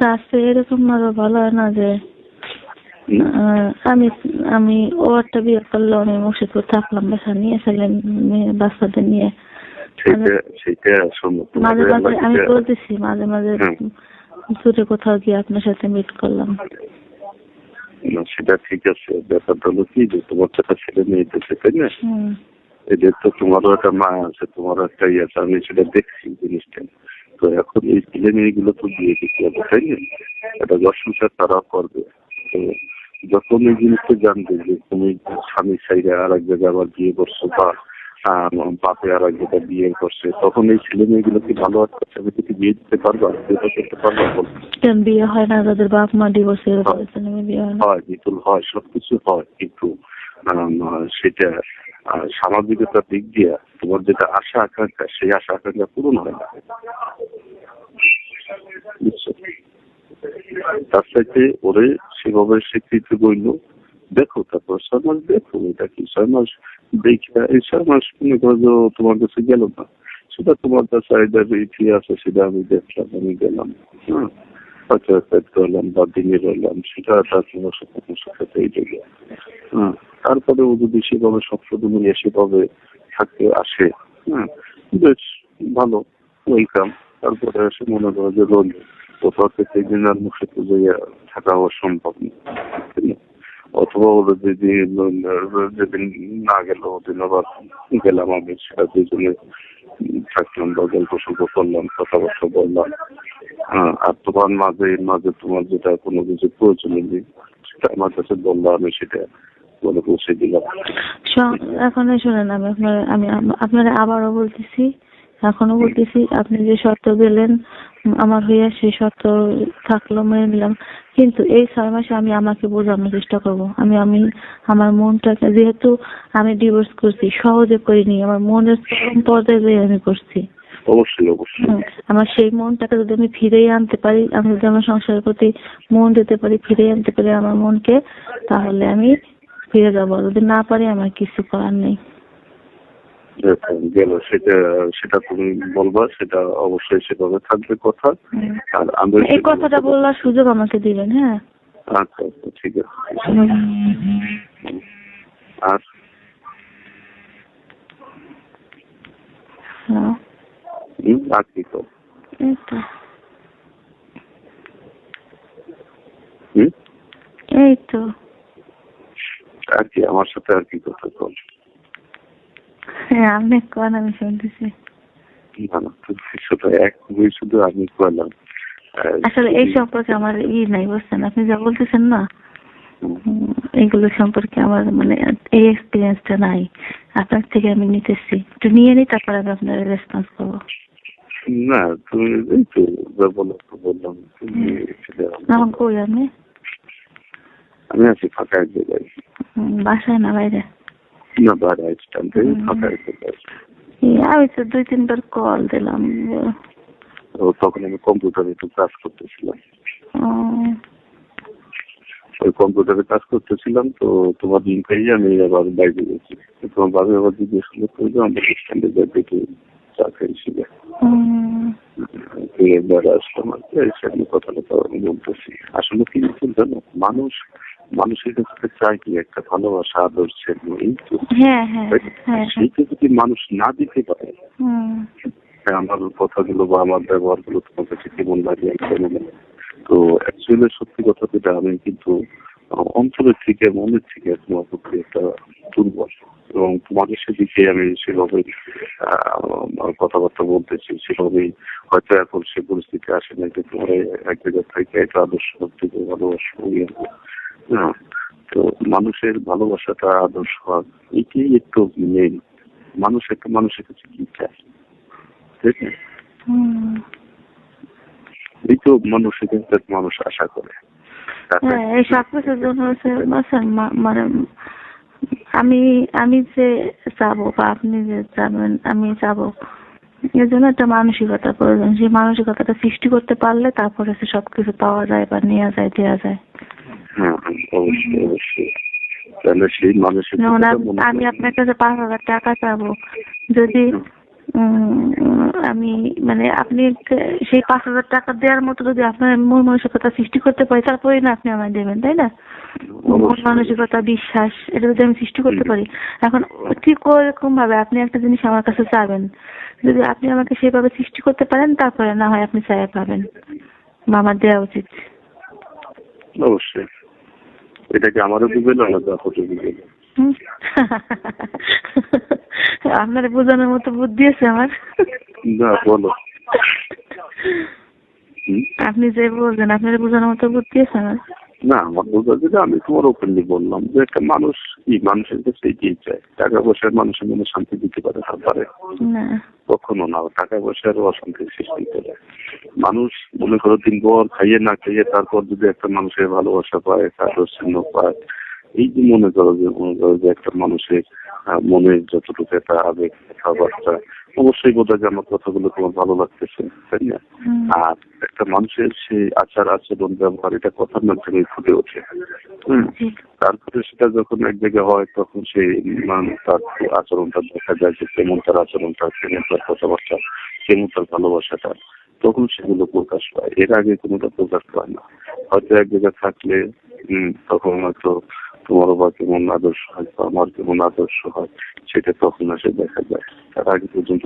চেয়ে এরকম ভাবে ভালো হয় না যে আমি আমি ও একটা বিয়ে করল আমি মুর্শিদপুর থাকলাম বাসা নিয়ে ছেলে বাচ্চাদের নিয়ে। মাঝে মাঝে আমি বলতেছি মাঝে মাঝে দূরে কোথাও গিয়ে আপনার সাথে মিট করলাম। সেটা ঠিক আছে। ব্যাপারটা হলো কি যে তোমার তো একটা ছেলে মেয়ে দিচ্ছে তাই না? এদের তো তোমারও একটা মা আছে তোমারও একটা ইয়ে আছে আমি সেটা দেখছি জিনিসটা। তো এখন এই ছেলে মেয়েগুলো তো বিয়ে দিতে হবে তাই না? একটা ঘর সংসার তারা করবে। তো যখন এই জিনিসটা জানবে যে তুমি স্বামীর সাইডে আর এক জায়গায় আবার বিয়ে করছ বা বাপে আর এক জায়গায় বিয়ে করছে তখন এই ছেলে মেয়েগুলো কি ভালো একটা ছেলেকে কি বিয়ে দিতে পারবা বিয়ে করতে পারবা? বিয়ে হয় না? তাদের বাপ মা ডিভোর্স হয়ে হয় হয় বিপুল হয় সবকিছু হয় কিন্তু সেটা সামাজিকতার দিক দিয়ে তোমার যেটা আশা আকাঙ্ক্ষা, সেই আশা আকাঙ্ক্ষা পূরণ হয় না। তার সাথে ওরে সেভাবে স্বীকৃতি বইল, দেখো, তারপর ছয় মাস দেখো, এটা কি ছয় মাস দেখে এই ছয় মাস মনে করো যে তোমার কাছে গেল না। সেটা তোমার কাছে আইডার ইতি আছে, সেটা আমি দেখলাম, আমি গেলাম। হ্যাঁ হয়তো রইলাম বা দিনে রইলাম সেটা তার তোমার সাথে সাথে হ্যাঁ। তারপরে ও যদি সেভাবে সংশোধন নিয়ে সেভাবে থাকতে আসে হ্যাঁ বেশ ভালো ওয়েলকাম তারপরে এসে মনে করো যে রোল কোথাও থেকে একদিন আর মুখে পুজো থাকা সম্ভব অথবা ওরা যদি যেদিন না গেল, ওদিন আবার গেলাম আমি, সেটা দুজনে থাকলাম বা গল্প সল্প করলাম, কথাবার্তা বললাম। হ্যাঁ আর তোমার মাঝে মাঝে তোমার যেটা কোনো কিছু প্রয়োজন নেই সেটা আমার কাছে বলল আমি সেটা বলে পৌঁছে দিলাম। এখন শুনেন আমি আপনার আমি আম- আপনারা আবারও বলতেছি এখনও বলতেছি আপনি যে শর্ত দিলেন আমার হইয়া সেই শর্ত থাকল মেনে নিলাম। কিন্তু এই ছয় মাসে আমি আমাকে বোঝানোর চেষ্টা করব। আমি আমি আমার মনটাকে যেহেতু আমি ডিভোর্স করছি সহজে করিনি আমার মনের চরম পর্যায়ে যেয়ে আমি করছি। অবশ্যই অবশ্যই। আমার সেই মনটাকে যদি আমি ফিরিয়ে আনতে পারি আমি যদি আমার সংসারের প্রতি মন দিতে পারি ফিরিয়ে আনতে পারি আমার মনকে তাহলে আমি ফিরে যাব। যদি না পারি আমার কিছু করার নেই। গেল সেটা সেটা তুমি বলবা সেটা অবশ্যই সেভাবে থাকবে কথা। আর আমি এই কথাটা বলার সুযোগ আমাকে দিবেন হ্যাঁ? আচ্ছা আচ্ছা ঠিক আছে। আর? আর কি তো। এই তো। আর কি আমার সাথে আর কি কথা হ্যাঁ আপনি কোন আমি শুনতেছি। শুধু আমি আসলে এই সম্পর্কে আমার ই নাই বুঝছেন? আপনি যা বলতেছেন না হুম, হুম, সম্পর্কে আমার মানে এই এক্সপিরিয়েন্সটা নাই। আপনার থেকে আমি নিতেছি। একটু নিয়ে নিই তারপর আমি আপনার রেসপন্স করব। না তুমি এই তো যা বলো তো বললাম তুমি কই আপনি আমি আছি ফাঁকা এক জায়গায়। বাসায় না বাইরে? না বাইরে স্ট্যান্ডে হুম। ফাঁকা জায়গায় আমি তো দুই তিনবার কল দিলাম। তো তখন আমি কম্পিউটারে একটু কাজ করতেছিলাম। ওই কম্পিউটারে কাজ করতেছিলাম তো তোমার লিঙ্ক পেয়ে আমি আবার বাইরে গেছি। তোমার বাবা আবার জিজ্ঞেস করল করবে আমাদের স্ট্যান্ডে যাবে একটু চা খাইছিল উম, একবার আসলাম আর কি কথা কথা বলতেছি। আসলে কি জানো মানুষ মানুষের কাছ থেকে চাই কি একটা ভালোবাসা আদর ছিল এই তো। হ্যাঁ হ্যাঁ হ্যাঁ সেইটা যদি মানুষ না দিতে পারে আমার কথাগুলো বা আমার ব্যবহারগুলো তোমার কাছে কেমন লাগে। তো অ্যাকচুয়ালি সত্যি কথা যেটা আমি কিন্তু অন্তরের থেকে মনের থেকে তোমার প্রতি একটা দুর্বল। এবং তোমাকে সেদিকে আমি সেভাবে আহ, কথাবার্তা বলতেছি সেভাবেই হয়তো এখন সে পরিস্থিতি আসে না যে তোমার এক জায়গা থেকে একটা আদর্শ থেকে ভালোবাসা তো মানুষের ভালোবাসাটা আদর্শ এটাই একটু মেন মানুষ একটা মানুষের কাছে কি চায়? ঠিক? এই তো মানুষ আশা করে। হ্যাঁ এই জন্য মানে আমি আমি যে যাব বা আপনি যে যাবেন আমি যাব এর জন্য একটা মানসিকতা প্রয়োজন। সেই মানসিকতাটা সৃষ্টি করতে পারলে তারপরে সবকিছু পাওয়া যায় বা নেওয়া যায় দেওয়া যায়। হ্যাঁ অবশ্যই অবশ্যই। তাহলে সেই মানুষের আমি আপনার কাছে পাঁচ হাজার টাকা চাবো। যদি উম, আমি মানে আপনি সেই পাঁচ হাজার টাকা দেওয়ার মতো যদি আপনার মন মানসিকতা সৃষ্টি করতে পারি তারপরে না আপনি আমায় দেবেন তাই না? মন মানসিকতা বিশ্বাস এটা যদি আমি সৃষ্টি করতে পারি এখন ঠিক ওরকম ভাবে আপনি একটা জিনিস আমার কাছে চাবেন। যদি আপনি আমাকে সেভাবে সৃষ্টি করতে পারেন তারপরে না হয় আপনি চাই পাবেন। বা আমার দেওয়া উচিত। অবশ্যই। এটাকে আমারও বুঝে না আলাদা বুঝে হুম? আপনার বোঝানোর মতো বুদ্ধি আছে আমার। না বলো। আপনি যে বলছেন আপনার বোঝানোর মতো বুদ্ধি আছে আমার। না আমার বোঝা যেটা আমি তোমার ওপেনলি বললাম যে একটা মানুষ কি মানুষের কাছে এগিয়ে চায় টাকা পয়সার মানুষের মনে শান্তি দিতে পারে না পারে। কখনো না টাকা পয়সার অশান্তির সৃষ্টি করে। মানুষ মনে করো দিন পর খাইয়ে না খাইয়ে তারপর যদি একটা মানুষের ভালোবাসা পায় তার চিহ্ন পায় এই যে মনে করো যে মনে করো যে একটা মানুষের মনে যতটুকু একটা আবেগ কথাবার্তা অবশ্যই বোধ হয় আমার কথাগুলো তোমার ভালো লাগতেছে তাই না? আর একটা মানুষের সেই আচার আচরণ ব্যবহার এটা কথার মাধ্যমে ফুটে ওঠে হুম? তারপরে সেটা যখন এক জায়গায় হয় তখন সেই তার আচরণটা দেখা যায় যে কেমন তার আচরণটা কেমন তার কথাবার্তা কেমন তার ভালোবাসাটা। তখন সেগুলো প্রকাশ পায় এর আগে কোনোটা প্রকাশ পায় না। হয়তো এক জায়গায় থাকলে তখন হয়তো তোমারও বা কেমন আদর্শ হয় বা আমার কেমন আদর্শ হয়, সেটা তখন আসে দেখা যায়। তার আগে পর্যন্ত